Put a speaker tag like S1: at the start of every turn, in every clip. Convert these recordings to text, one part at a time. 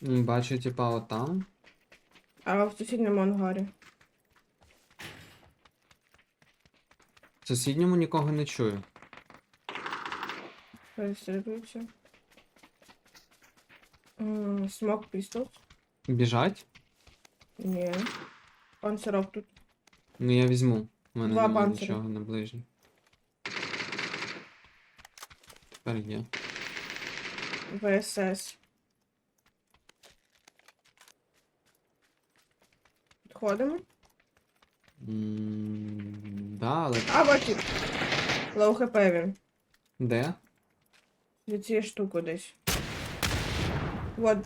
S1: Бачу, типа, отам.
S2: А в сусідньому ангарі.
S1: В сусідньому нікого не чую.
S2: Перестрілюється. М, Смок пістол.
S1: Біжать?
S2: Ні. Панцирок тут.
S1: Ну я візьму. У мене
S2: Два
S1: немає
S2: панцири.
S1: нічого на ближній. Тепер є.
S2: ВСС. Підходимо.
S1: М, Да, але
S2: А, бачу. Лоу хп він.
S1: де?
S2: Від цієї штуки десь. Вот.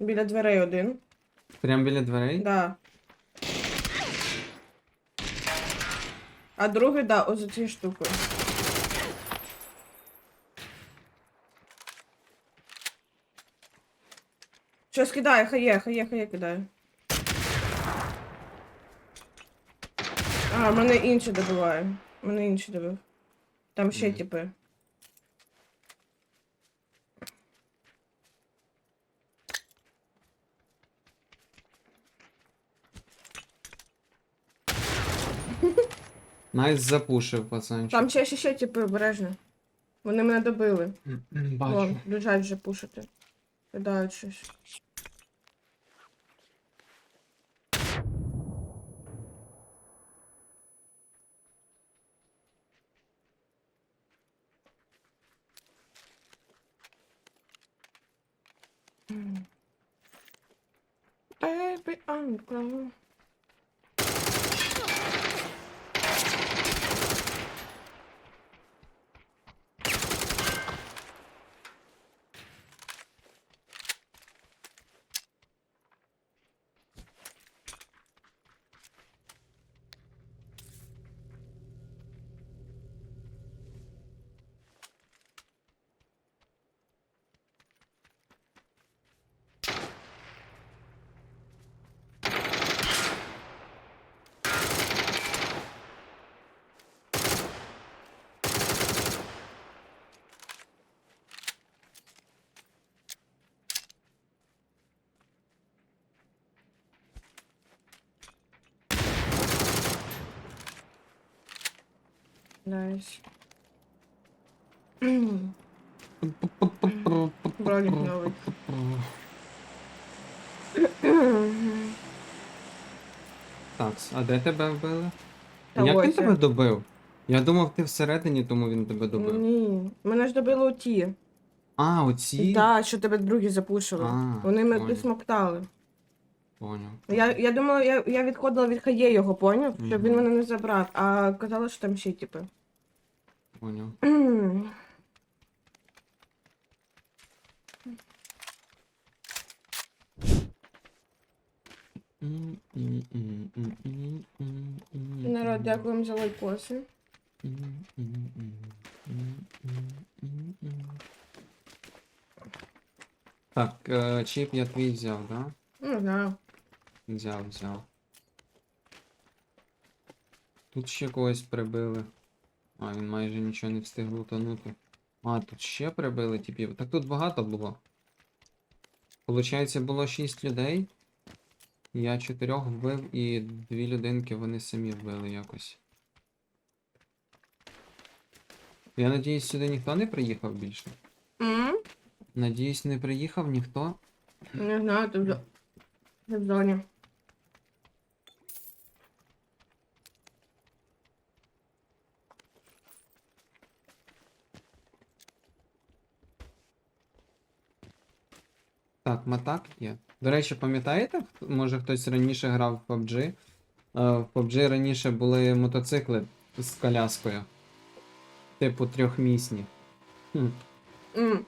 S2: Біля дверей один.
S1: Прям біля дверей?
S2: Да. А другий, да, ось за цією штукою. Щось кидає, хає, хає, хає кидаю. А, мене інші добиває. Мене інші добив. Там ще типи.
S1: Найс запушив, пацанчик.
S2: Там ще ще ще типи обережно. Вони мене добили.
S1: Бачу.
S2: Вон, біжать вже пушити. Кидають щось. Baby, I'm glad. Nice. Броник новий.
S1: Так, а де тебе вбили?
S2: Та
S1: Як він
S2: ось
S1: тебе добив? Я думав, ти всередині, тому він тебе добив.
S2: Ні. Мене ж добило ті.
S1: А, оці?
S2: Так, що тебе другі запушили.
S1: А,
S2: Вони мене
S1: понял.
S2: досмоктали.
S1: Поняв.
S2: Я, я думала, я, я відходила від хає його, поняв? Щоб він мене не забрав. А казали, що там ще типи.
S1: Поняв.
S2: Народ, дякуємо за лайкоси.
S1: Так, е, чіп я твій взяв, да?
S2: Не знаю.
S1: Взяв, взяв. Тут ще когось прибили. А, він майже нічого не встиг лутанути. А, тут ще прибили типів. Так тут багато було. Получається, було 6 людей. Я чотирьох вбив і дві людинки вони самі вбили якось. Я надіюсь, сюди ніхто не приїхав більше.
S2: М?
S1: Надіюсь, не приїхав ніхто.
S2: Не знаю, ти в зоні.
S1: Так, матак є. До речі, пам'ятаєте, може хтось раніше грав в PUBG? Е, В PUBG раніше були мотоцикли з коляскою. Типу трьохмісні. Хм.
S2: М.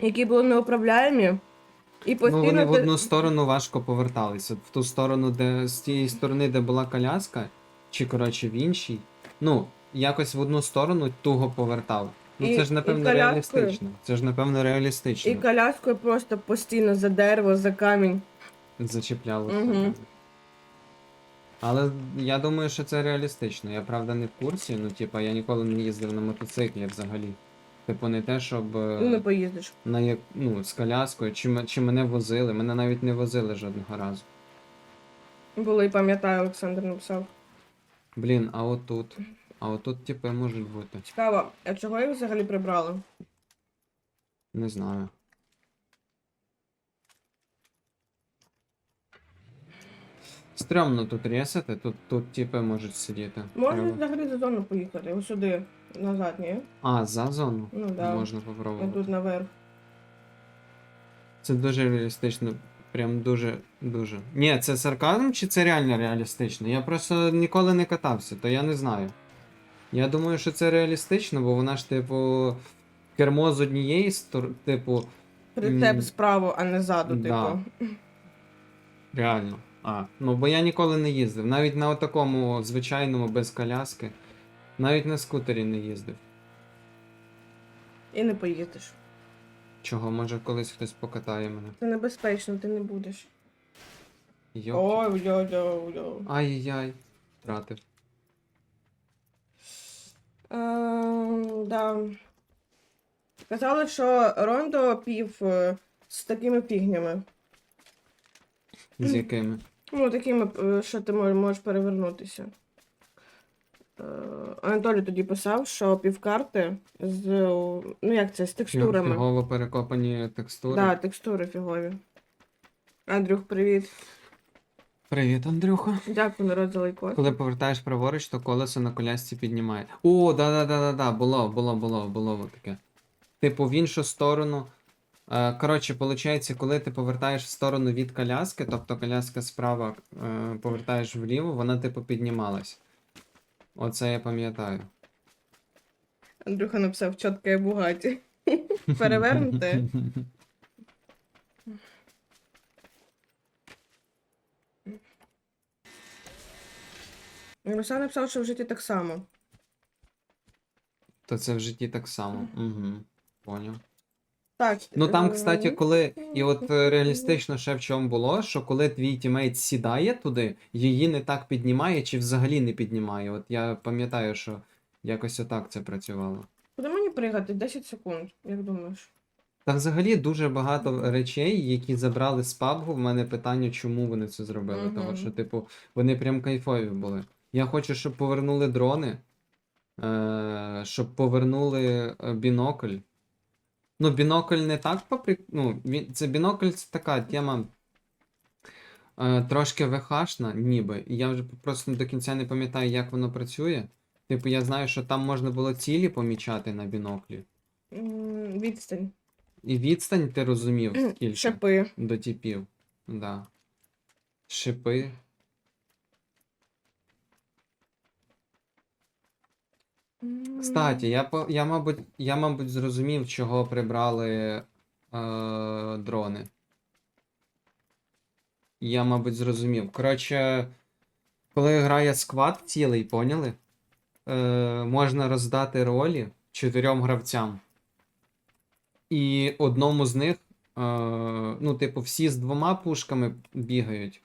S2: Які були неуправляємі. І
S1: Ну,
S2: постійно
S1: вони в
S2: ти-
S1: одну сторону важко повертались. От в ту сторону, де з тієї сторони, де була коляска, чи коротше в іншій. Ну, якось в одну сторону туго повертав. Ну це ж
S2: і
S1: напевно
S2: коляскою.
S1: реалістично. Це ж напевно реалістично.
S2: І коляскою просто постійно за дерево, за камінь.
S1: Зачіпляло.
S2: Мгм.
S1: Але я думаю, що це реалістично. Я правда не в курсі, ну типа я ніколи не їздив на мотоциклі взагалі. Типу, не те, щоб. е,
S2: Ну, не поїздиш.
S1: на як, ну, з коляскою, чи, чи мене возили. Мене навіть не возили жодного разу.
S2: Було і пам'ятаю, Олександр написав.
S1: Блін, а отут. А отут, типу, можуть бути.
S2: Цікаво, а чого їх взагалі прибрали?
S1: Не знаю. Стрьомно тут ресити, тут, тут типи можуть сидіти.
S2: Можна
S1: Треба-
S2: взагалі за зону поїхати, ось сюди, назад, ні?
S1: А, за зону?
S2: Ну да.
S1: Можна попробувати.
S2: тут наверх.
S1: Це дуже реалістично. Прям дуже, дуже. Ні, це сарказм чи це реально реалістично? Я просто ніколи не катався, то я не знаю. Я думаю, що це реалістично, бо вона ж, типу, кермо з однієї сторони, типу,
S2: Прицеп
S1: М,
S2: справу, а не ззаду,
S1: да.
S2: типу.
S1: реально. А, ну бо я ніколи не їздив. Навіть на такому звичайному без коляски. Навіть на скутері не їздив.
S2: І не поїдеш.
S1: Чого, може колись хтось покатає мене.
S2: Це небезпечно, ти не будеш.
S1: Йоп.
S2: Ой, йой, йой, йой.
S1: Ай-яй. Втратив.
S2: Ем, да. Казали, що Рондо пів е, з такими фігнями.
S1: З якими?
S2: Ну, такими, е, що ти мож- можеш перевернутися. Е, Анатолій тоді писав, що півкарти з. Ну як це, з текстурами.
S1: Фігово перекопані текстури.
S2: Да, текстури фігові. Андрюх, привіт.
S1: Привіт, Андрюха.
S2: Дякую, народ, за лайкос.
S1: Коли повертаєш праворуч, то колесо на колясці піднімає. О, да-да-да-да-да, було, було, було, було таке. Типу, в іншу сторону. Е, коротше, виходить, коли ти повертаєш в сторону від коляски, тобто коляска справа е, повертаєш вліво, вона типу піднімалась. Оце я пам'ятаю.
S2: Андрюха написав чітке бугаті. Перевернути. Руслан написав, що в житті так само.
S1: То це в житті так само. Угу. Поняв.
S2: Так.
S1: Ну там,
S2: е,
S1: кстати, коли. І от е, реалістично ще в чому було, що коли твій тімейт сідає туди, її не так піднімає, чи взагалі не піднімає. От я пам'ятаю, що якось отак це працювало.
S2: Куди мені пригати? 10 секунд, як думаєш?
S1: Та взагалі дуже багато речей, які забрали з PUBG, в мене питання, чому вони це зробили.
S2: Мгм.
S1: Тому що, типу, вони прям кайфові були. Я хочу, щоб повернули дрони, е- щоб повернули е, бінокль. Ну, бінокль не так попри... Ну, він... це бінокль це така тема. Е, трошки ВХшна, ніби. І я вже просто до кінця не пам'ятаю, як воно працює. Типу, я знаю, що там можна було цілі помічати на біноклі.
S2: М, Відстань.
S1: І відстань ти розумів скільки
S2: Шипи.
S1: до типів. Да. Шипи. Кстати, я, по- я, мабуть, я, мабуть, зрозумів, чого прибрали е, дрони. Я, мабуть, зрозумів. Коротше, коли грає сквад цілий, поняли? Е, можна роздати ролі чотирьом гравцям. І одному з них, е, ну, типу, всі з двома пушками бігають.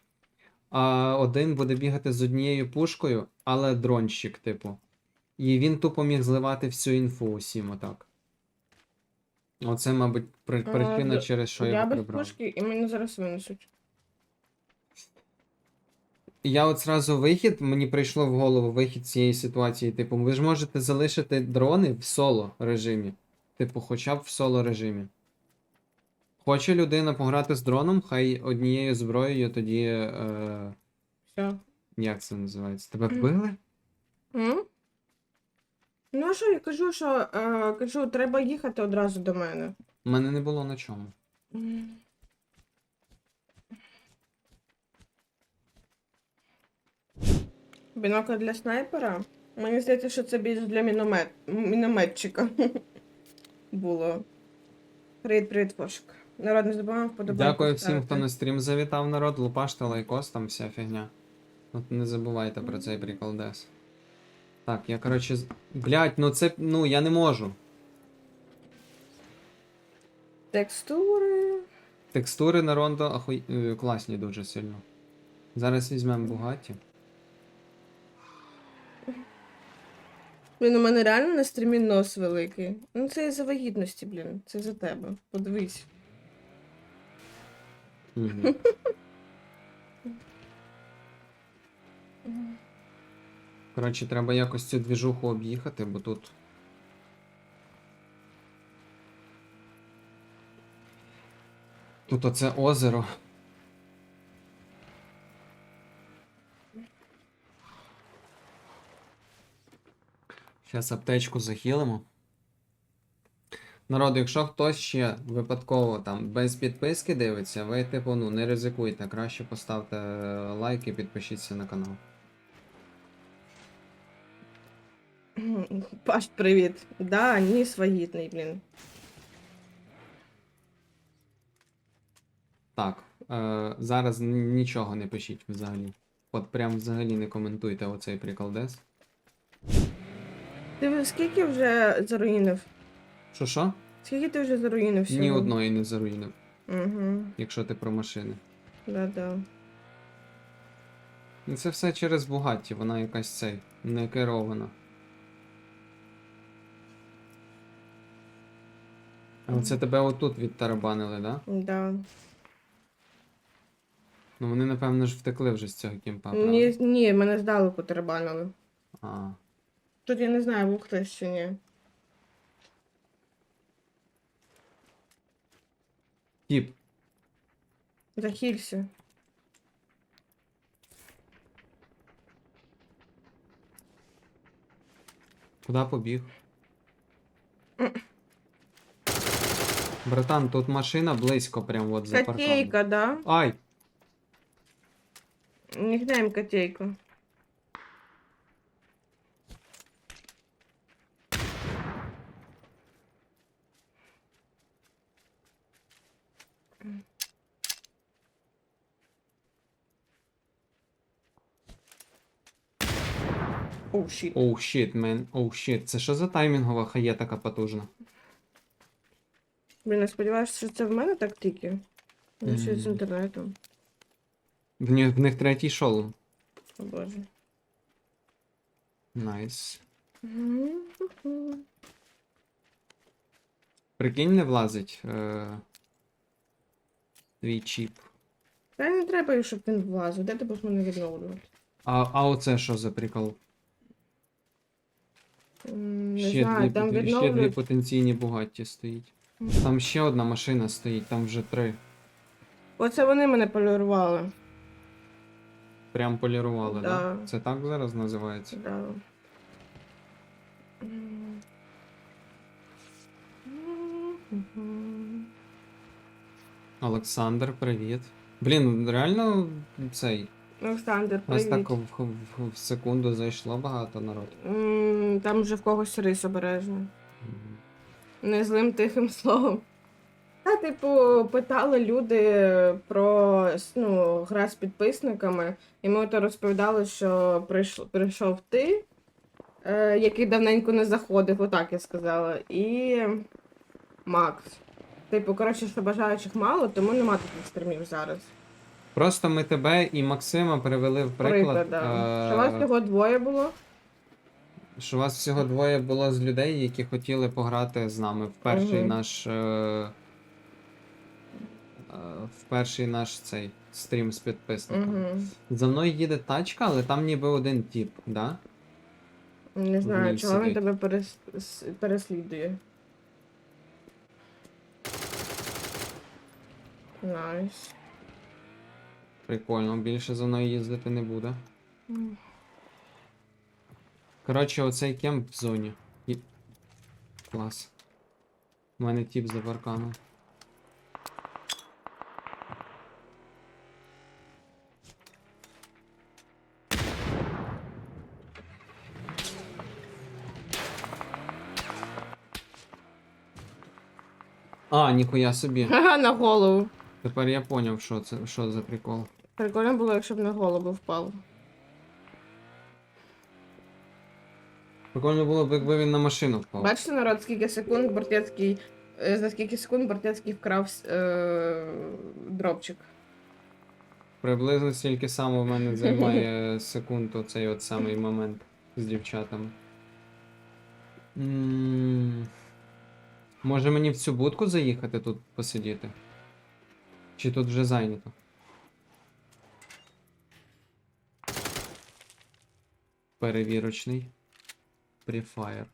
S1: А один буде бігати з однією пушкою, але дронщик, типу. І він тупо міг зливати всю інфу усім отак. Оце, мабуть, при- причина,
S2: д-
S1: через що
S2: я
S1: його
S2: без
S1: прибрав.
S2: пушки і мені зараз винесуть.
S1: Я от зразу вихід, мені прийшло в голову вихід з цієї ситуації. Типу, ви ж можете залишити дрони в соло режимі. Типу, хоча б в соло режимі. Хоче людина пограти з дроном, хай однією зброєю тоді. Е,
S2: Все.
S1: як це називається? Тебе вбили?
S2: М? Ну а що, я кажу, що е, кажу, треба їхати одразу до мене.
S1: У мене не було на чому.
S2: М. Бінокль для снайпера? Мені здається, що це більш для міномет... мінометчика було. Привіт, привіт. Народ, не забуваємо вподобати.
S1: Дякую всім, хто на стрім завітав, народ. Лупаште лайкос, там вся фігня. От не забувайте про цей прикол Дес. Так, я, коротше, блять, ну це. Ну, я не можу.
S2: Текстури.
S1: Текстури на рондо ахуй... Е, класні дуже сильно. Зараз візьмемо Бугаті.
S2: Блін, у мене реально на стрімі нос великий. Ну це із за вагітності, блін. Це за тебе. Подивись.
S1: Угу. Коротше, треба якось цю двіжуху об'їхати, бо тут. Тут оце озеро. Зараз аптечку захилимо. Народ, якщо хтось ще випадково там без підписки дивиться, ви типу ну не ризикуйте, краще поставте лайк і підпишіться на канал.
S2: Паш, привіт. Да, ніс вагітний, блін.
S1: Так, е, зараз нічого не пишіть взагалі. От прям взагалі не коментуйте оцей приколдес.
S2: Ти скільки вже заруїнив?
S1: Що що?
S2: Скільки ти вже заруїнив всього?
S1: Ні одної не заруїнив,
S2: Угу.
S1: якщо ти про машини.
S2: Да-да.
S1: Ну це все через Бугатті, вона якась цей, не керована. А це тебе отут відтарабанили, да?
S2: Да.
S1: Ну вони, напевно ж, втекли вже з цього кімпа, правда?
S2: Ні, ні, мене здалеку тербанили.
S1: А,
S2: Тут я не знаю, був хтось чи ні.
S1: тіп,
S2: Захилься.
S1: куди побіг? Братан, тут машина близько, прям от за парканом.
S2: Котейка, да?
S1: Ай!
S2: Нікнейм котейка. Оу, щит.
S1: Оу щит, мен, оу щит. Це що за таймінгова хає така потужна?
S2: Блін, я сподіваюся, що це в мене так тільки. Ну, ще з інтернетом.
S1: В них, в них третій шолом.
S2: О боже.
S1: Найс. Прикинь, не влазить. Е... Твій чіп.
S2: Та не треба, щоб він влазив. Де ти будеш мене відновлювати?
S1: А, а оце що за прикол?
S2: М, Не
S1: ще,
S2: знаю,
S1: дві,
S2: там
S1: поten- ще дві
S2: відновлюють.
S1: потенційні Бугатті стоїть. Там ще одна машина стоїть, там вже три.
S2: Оце вони мене полюрували.
S1: Прям полірували,
S2: Да.
S1: да? Це так зараз називається?
S2: Да.
S1: Олександр, привіт. Блін, реально цей.
S2: Олександр,
S1: У нас
S2: привіт.
S1: так в, в, в секунду зайшло багато народу.
S2: М, Там вже в когось рис обережно. Не злим тихим словом. Та, типу, питали люди про ну, гра з підписниками, і ми ото розповідали, що прийшов, прийшов ти, е, який давненько не заходив, отак я сказала, і Макс. Типу, коротше, що бажаючих мало, тому нема таких стрімів зараз.
S1: Просто ми тебе і Максима привели в приклад.
S2: Приклад, да.
S1: е,
S2: Що вас всього двоє було?
S1: Що вас всього двоє було з людей, які хотіли пограти з нами в перший
S2: Мгм.
S1: наш. Е, е, в перший наш цей стрім з підписниками.
S2: Угу.
S1: За мною їде тачка, але там ніби один тіп, да?
S2: Не знаю,
S1: ній
S2: чого він
S1: сидить.
S2: тебе перес... с- переслідує. Найс.
S1: Прикольно, більше за мною їздити не буде.
S2: М.
S1: Коротше, оцей кемп в зоні. І... Клас. У мене тіп за парканом. А, ніхуя собі.
S2: Ха-ха, на голову.
S1: Тепер я поняв, що це що за прикол.
S2: Прикольно було, якщо б на голову впав.
S1: Прикольно було б, якби він на машину впав.
S2: Бачите, народ, скільки секунд Бортецький. е, За скільки секунд Бортецький вкрав е... дропчик.
S1: Приблизно стільки само в мене займає секунд оцей от самий момент з дівчатами. М, Може мені в цю будку заїхати тут посидіти? Чи тут вже зайнято? Перевірочний. Prefire.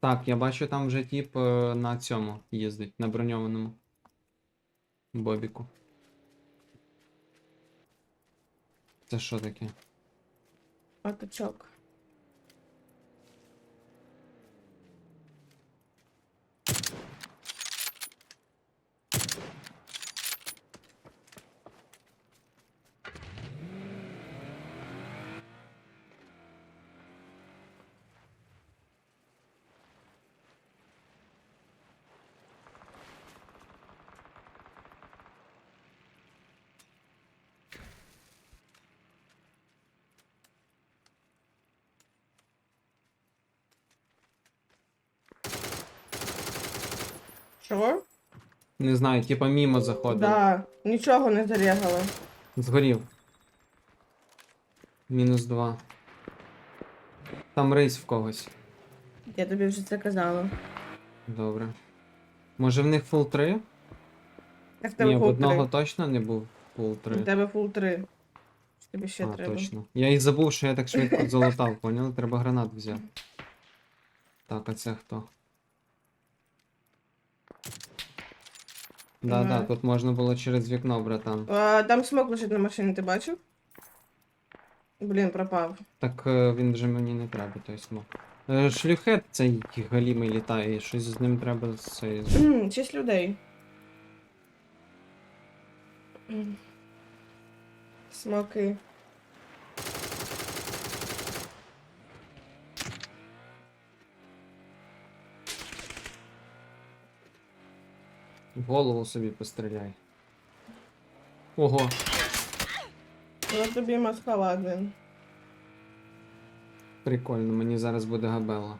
S1: Так, я бачу там вже тип е, на цьому їздить, на броньованому. Бобіку. Це що таке?
S2: Паточок. Що?
S1: Не знаю, типа мімо заходив.
S2: Да, нічого не зарягало.
S1: Згорів. Мінус два. Там рейс в когось.
S2: Я тобі вже це казала.
S1: Добре. Може в них фул 3?
S2: А в тебе
S1: Ні, в
S2: фул
S1: одного
S2: 3.
S1: точно не був фул 3.
S2: У тебе фул 3. Тобі ще
S1: а,
S2: треба.
S1: точно. Я і забув, що я так швидко залутав, поняли? Треба гранат взяти. Так, а це хто? Да, да,
S2: Ага.
S1: тут можна було через вікно, братан.
S2: А, там смок лежить на машині, ти бачив? Блін, пропав.
S1: Так е, він вже мені не треба, той смок. Е, Шлюхет цей галімий літає, і щось з ним треба цей.
S2: Кхм, Шість людей. М. Смоки.
S1: Голову собі постріляй. Ого,
S2: Ну тобі маскалад, блін.
S1: прикольно, мені зараз буде габела.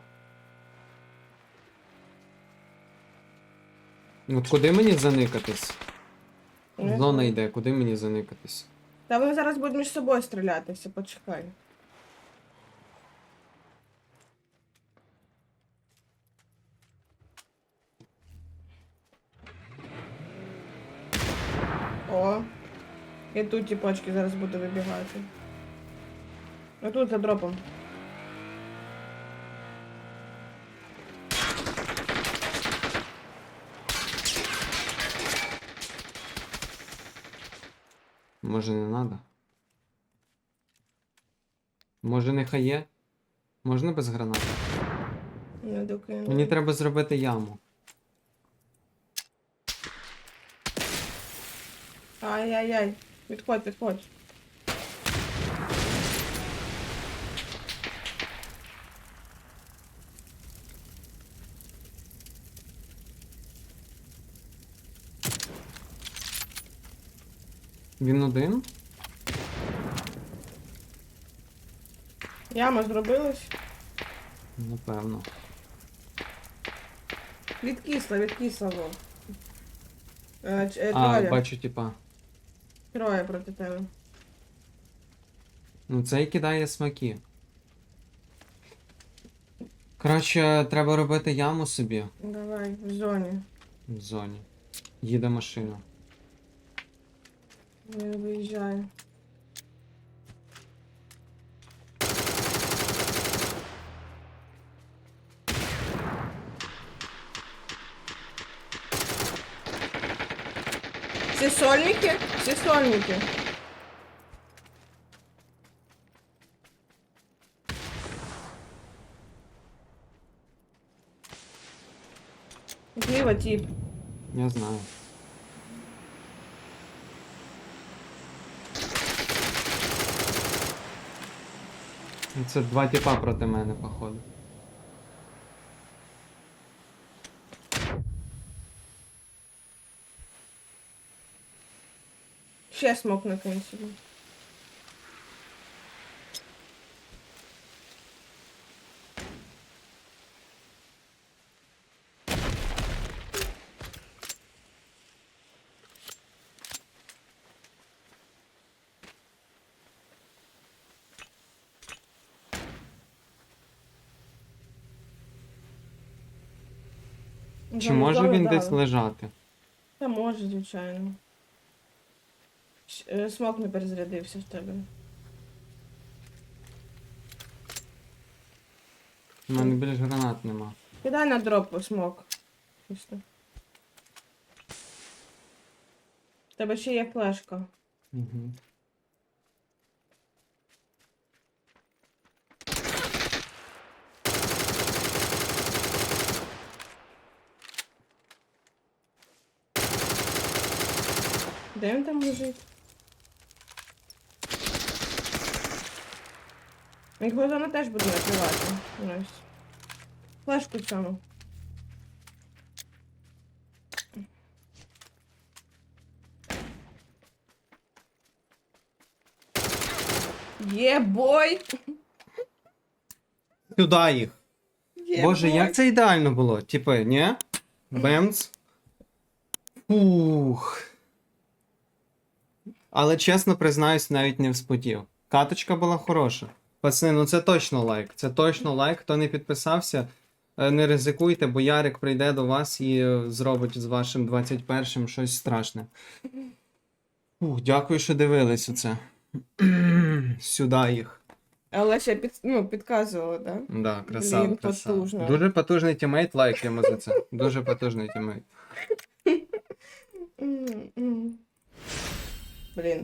S1: От куди мені заникатись?
S2: Не
S1: Зона йде, куди мені заникатись?
S2: Та вони зараз будуть між собою стрілятися, почекай. О. І тут ті почки зараз буду вибігати. А тут за дропом.
S1: Може не надо? Може нехай є? Можна без гранати?
S2: Не докину.
S1: Мені треба зробити яму.
S2: Ай-яй-яй. Відходь, відходь.
S1: Він один?
S2: Яма зробилась.
S1: Напевно.
S2: Відкисла, відкисла. Е, ч- е,
S1: А, бачу, типа.
S2: Троє проти тебе.
S1: Ну це і кидає смаки. Коротше, треба робити яму собі
S2: Давай, в зоні.
S1: в зоні. Їде машина.
S2: Не виїжджає. Всі сольники? Всі сольники. Зліва тип.
S1: Я знаю. Це два типа проти мене, походу.
S2: Ще смок накинь сюди.
S1: Чи може він десь лежати?
S2: Та може, звичайно. Е, Смок не перезарядився в тебе.
S1: У мене більш гранат нема.
S2: Кидай на дроп смок. Чисто. В тебе ще є флешка.
S1: Угу.
S2: Де він там лежить? Його зона теж буде накривати. Ось. Флешку цьому. Є бой!
S1: Сюди їх.
S2: Є
S1: Боже,
S2: бой.
S1: як це ідеально було? Типи, ні? Бемц. Ух. Але чесно признаюсь, навіть не вспотів. Каточка була хороша. Пацани, ну це точно лайк. Це точно лайк. Хто не підписався, е, не ризикуйте, бо Ярик прийде до вас і е, зробить з вашим 21-м щось страшне. Ух, дякую, що дивились оце. Сюди їх.
S2: Але ще під, ну, підказувала, так? Да?
S1: Да, красава,
S2: Блін,
S1: красава.
S2: потужно.
S1: Дуже потужний тімейт, лайк йому за це. Дуже потужний тімейт.
S2: Блін.